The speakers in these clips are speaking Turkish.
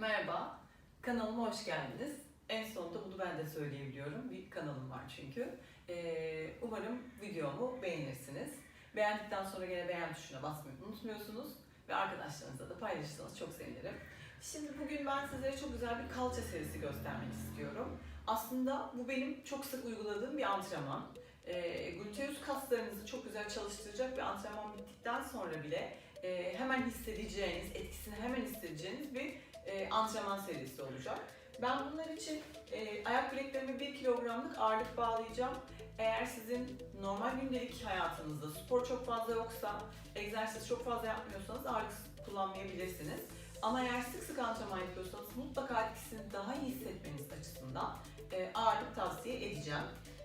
Merhaba, kanalıma hoş geldiniz. En sonunda bunu ben de söyleyebiliyorum. Bir kanalım var çünkü. Ee, umarım videomu beğenirsiniz. Beğendikten sonra gene beğen tuşuna basmayı unutmuyorsunuz. Ve arkadaşlarınızla da paylaşırsanız çok sevinirim. Şimdi bugün ben sizlere çok güzel bir kalça serisi göstermek istiyorum. Aslında bu benim çok sık uyguladığım bir antrenman. Ee, gluteus kaslarınızı çok güzel çalıştıracak bir antrenman bittikten sonra bile e, hemen hissedeceğiniz, etkisini hemen hissedeceğiniz bir e, antrenman serisi olacak. Ben bunlar için e, ayak bileklerime 1 kilogramlık ağırlık bağlayacağım. Eğer sizin normal gündelik hayatınızda spor çok fazla yoksa, egzersiz çok fazla yapmıyorsanız ağırlık kullanmayabilirsiniz. Ama eğer sık sık antrenman yapıyorsanız mutlaka etkisini daha iyi hissetmeniz açısından e, ağırlık tavsiye edeceğim.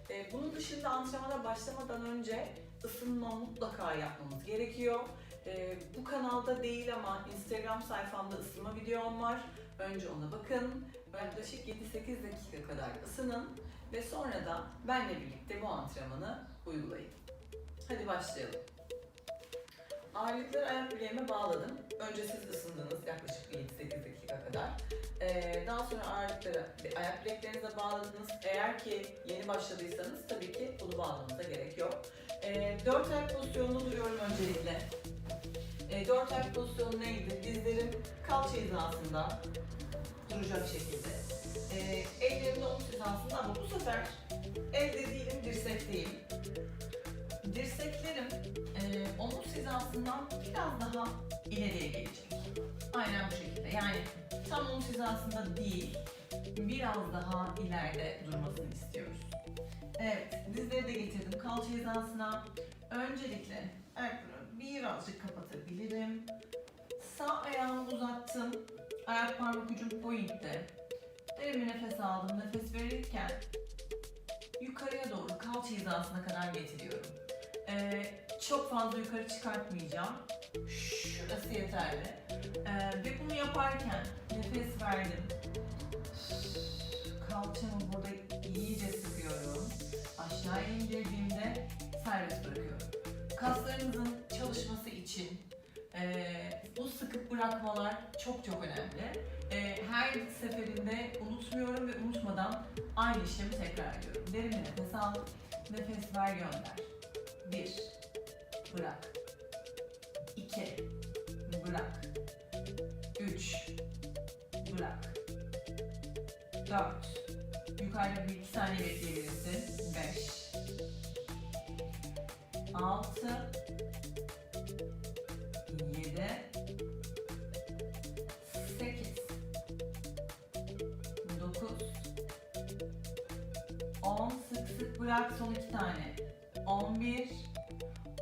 E, bunun dışında antrenmana başlamadan önce ısınma mutlaka yapmamız gerekiyor. E, bu kanalda değil ama Instagram sayfamda ısınma videom var. Önce ona bakın. Yaklaşık 7-8 dakika kadar ısının ve sonra da benle birlikte bu antrenmanı uygulayın. Hadi başlayalım. Ağırlıkları ayak bileğime bağladım. Önce siz ısındınız yaklaşık bir 7-8 dakika kadar. Ee, daha sonra ağırlıkları ayak bileklerinize bağladınız. Eğer ki yeni başladıysanız tabii ki bunu bağlamanıza gerek yok. Ee, dört ayak pozisyonunda duruyorum öncelikle. Ee, dört ayak pozisyonu neydi? Dizlerim kalça hizasında duracak şekilde. Ee, ellerim de omuz hizasında ama bu sefer elde değilim, dirsekteyim. Dirseklerim e, omuz hizasından biraz daha ileriye gelecek. Aynen bu şekilde. Yani tam omuz hizasında değil, biraz daha ileride durmasını istiyoruz. Evet, kalça hizasına. Öncelikle ayaklarımı birazcık kapatabilirim. Sağ ayağımı uzattım. Ayak parmak ucum pointte. Derin bir nefes aldım. Nefes verirken yukarıya doğru kalça hizasına kadar getiriyorum. Ee, çok fazla yukarı çıkartmayacağım. Şurası yeterli. Ee, ve bunu yaparken nefes verdim. Kalçamı burada iyice sıkıyorum. Aşağı indirdiğimde serbest bırakıyorum. Kaslarınızın çalışması için e, bu sıkıp bırakmalar çok çok önemli. E, her seferinde unutmuyorum ve unutmadan aynı işlemi tekrar ediyorum. Derin nefes al, nefes ver gönder. Bir, bırak. İki, bırak. Üç, bırak. Dört, yukarıda bir iki saniye bekleyebilirsin. Beş, altı, yedi, sekiz, dokuz, on, sık sık bırak son iki tane. On bir,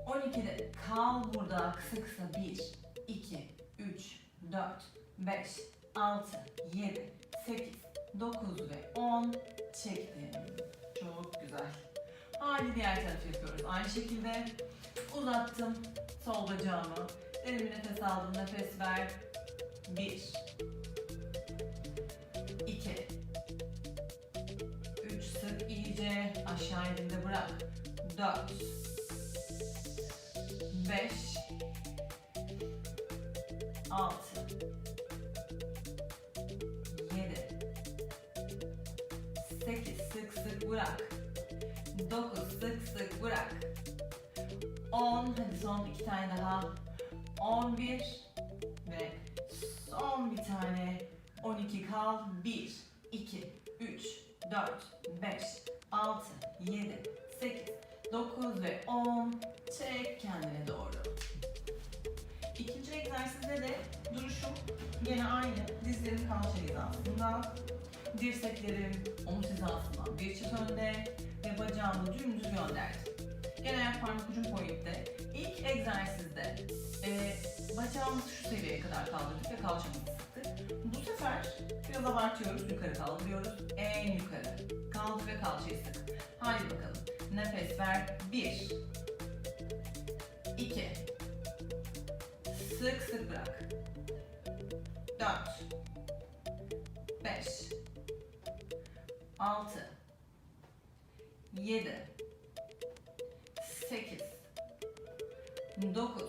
on ikide kal burada kısa kısa. Bir, iki, üç, dört, beş, altı, yedi, sekiz, dokuz ve on. Çektim. Çok güzel. Hadi diğer tarafı yapıyoruz. Aynı şekilde uzattım sol bacağımı. Derin nefes aldım. Nefes ver. Bir. iki, Üç. Sık iyice. Aşağı indiğinde bırak. Dört. Beş. Altı. Sık sık bırak. 9 sık sık bırak. 10 hadi son iki tane daha. 11 ve son bir tane. 12 kal. 1 2 3 4 5 6 7 8 9 ve 10 çek kendine doğru. Egzersizde de duruşum gene aynı. Dizlerim kalça hizasında. Dirseklerim omuz hizasından bir çıt önde ve bacağımı dümdüz gönderdim. Gene ayak parmak ucum pointte. İlk egzersizde e, bacağımızı şu seviyeye kadar kaldırdık ve kalçamızı sıktık. Bu sefer biraz abartıyoruz, yukarı kaldırıyoruz. En yukarı. Kaldır ve kalçayı sık. Haydi bakalım. Nefes ver. Bir. İki. Sık sık bırak. Dört. Beş. Altı. 7 8 9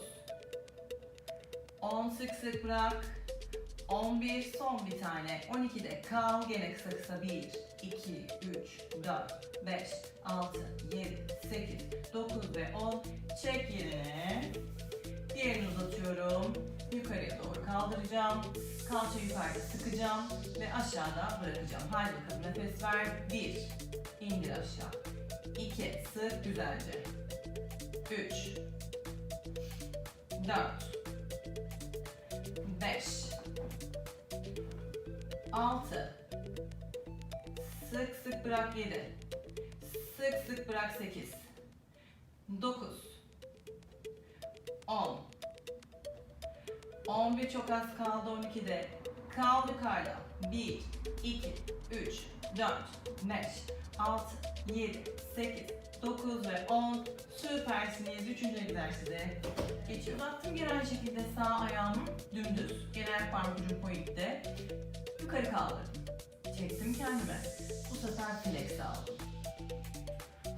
10 sık sık bırak 11 son bir tane. 12'de kal. Gene kısa kısa 1, 2, 3, 4, 5, 6, 7, 8, 9 ve 10. Çek yerine. Diğerini uzatıyorum. Yukarıya doğru kaldıracağım. Kalça yukarıda sıkacağım ve aşağıda bırakacağım. Haydi bakalım nefes ver. 1. İndir aşağı. 2. Sık güzelce. 3. 4. 5. 6. Sık sık bırak 7. Sık sık bırak 8. 9. 11 çok az kaldı 12'de. Kal yukarıda. 1, 2, 3, 4, 5, 6, 7, 8, 9 ve 10. Süpersiniz. Üçüncü egzersize geçiyor. Uzattım aynı şekilde sağ ayağımı dümdüz. Genel parmak ucum pointte. Yukarı kaldırdım. Çektim kendime. Bu sefer flex aldım.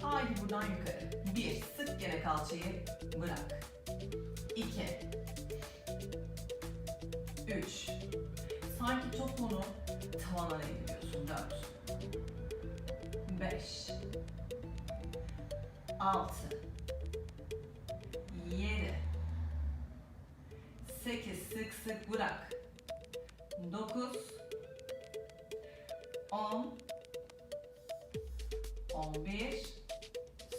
Haydi buradan yukarı. 1. Sık gene kalçayı. Bırak. 2. 3. Sanki topunu tavana değdiriyorsun. 4. 5. 6. 7. 8. Sık sık bırak. 9. 10. 11.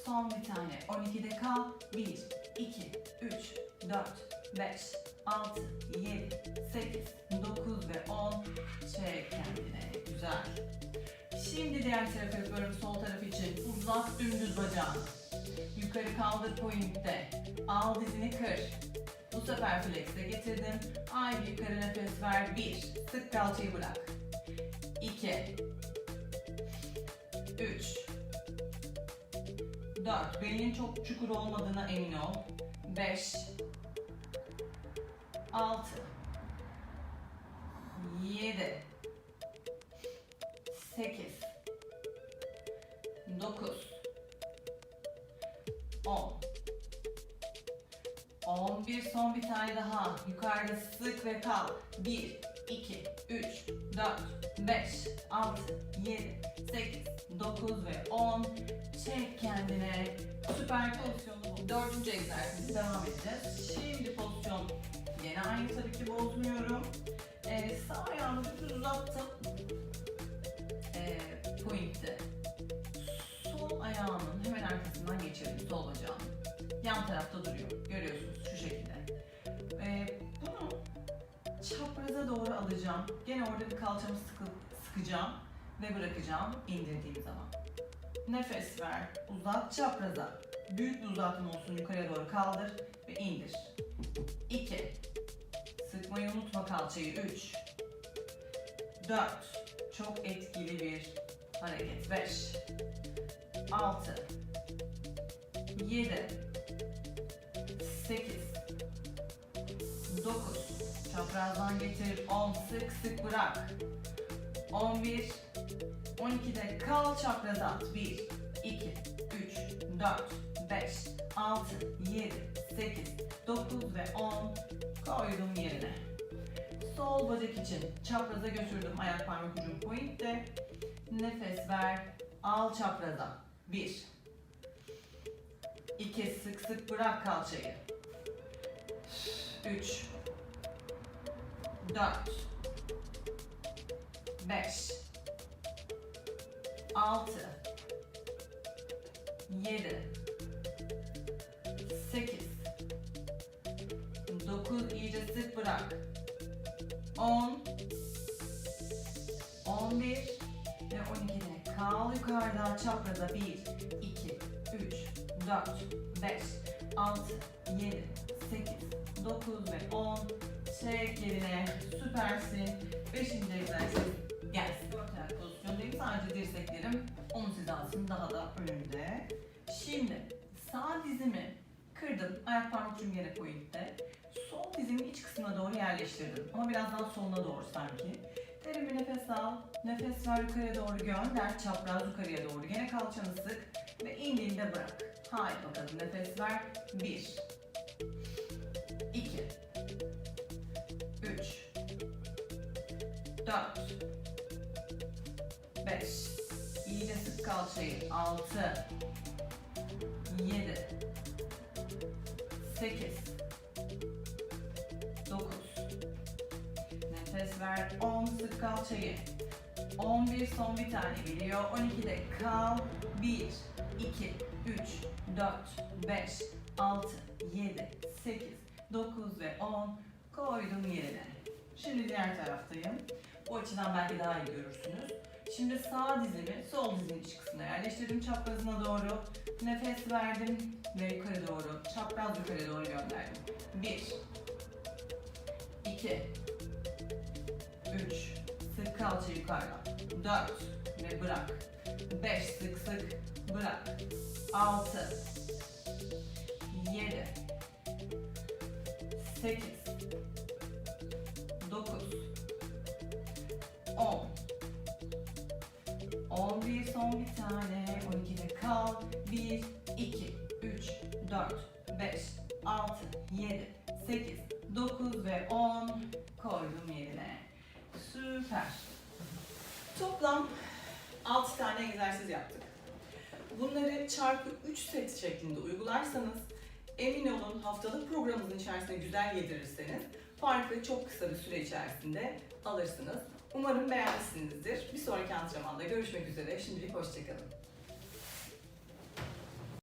Son bir tane. 12'de kal. 1, 2, 3, 4, 5, 6, 7, 8, 9 ve 10. Çek kendine. Güzel. Şimdi diğer tarafı yapıyorum sol taraf için. Uzat dümdüz bacağını. Yukarı kaldır pointte. Al dizini kır. Bu sefer flex'e getirdim. Aynı yukarı nefes ver. 1. Sık kalçayı bırak. 2. 3. 4. Belinin çok çukur olmadığına emin ol. 5. 6. 7. 8. 9. 10. 11 son bir tane daha. Yukarıda sık ve kal. 1, 2, 3, 4, 5, 6, 7, 8, 9 ve 10. Çek kendine. Süper pozisyonu bu. Dördüncü egzersiz devam edeceğiz. Şimdi pozisyon yine aynı tabii ki bozmuyorum. Ee, sağ ayağımı düz uzattım. Ee, pointte. Sol ayağımın hemen arkasından geçirdim sol bacağımı. Yan tarafta duruyor. Görüyorsunuz şu şekilde. Ee, bunu çapraza doğru alacağım. Gene orada bir kalçamı sıkı, sıkacağım ve bırakacağım indirdiğim zaman. Nefes ver, uzat çapraza. Büyük bir uzatma olsun yukarıya doğru kaldır ve indir. 2. Sıkmayı unutma kalçayı. 3. 4. Çok etkili bir hareket. 5. 6. 7. 8. 9. Çaprazdan getir. 10. Sık sık bırak. 11. 12'de kal çapraza at. 1, 2, 3, 4, 5, 6, 7, 8, 9 ve 10 koydum yerine. Sol bacak için çapraza götürdüm ayak parmak ucum pointte. Nefes ver. Al çapraza. 1 2 sık sık bırak kalçayı. 3 4 5 6 7 9 iyice sık bırak 10 11 ve 12'de kal yukarıda çapraza 1 2 3 4 5 6 7 8 9 ve 10 çek yerine süpersin 5. egzersiz gelsin. Dört ayak pozisyondayım. Sadece dirseklerim omuz hizasının daha da önünde. Şimdi sağ dizimi kırdım. Ayak parmak ucum yere pointte. Sol dizimin iç kısmına doğru yerleştirdim. Ama biraz daha soluna doğru sanki. Derin bir nefes al. Nefes ver yukarıya doğru gönder. Çapraz yukarıya doğru. Gene kalçanı sık. Ve indiğinde bırak. Haydi bakalım nefes ver. 1 2 3 4 5 İyice sık kalçayı 6 7 8 Nefes ver 10 sık kalçayı 11 son bir tane geliyor 12'de kal 1 2 3 4 5 6 7 8 9 ve 10 koydum yerine. Şimdi diğer taraftayım. Bu açıdan belki daha iyi görürsünüz. Şimdi sağ dizimi sol dizimin iç kısmına yerleştirdim çaprazına doğru. Nefes verdim ve yukarı doğru, çapraz yukarı doğru gönderdim. 1 2 3 Sık kalça yukarıda. 4 ve bırak. 5 sık sık. Bırak. 6 7 8 9 10 11 son bir tane. 12'de kal. 1 2 3 4 5 6 7 8 süper Toplam 6 tane egzersiz yaptık. Bunları çarpı 3 set şeklinde uygularsanız emin olun haftalık programımızın içerisinde güzel yedirirseniz farkı çok kısa bir süre içerisinde alırsınız. Umarım beğenmişsinizdir. Bir sonraki antrenmanda görüşmek üzere. Şimdilik hoşçakalın.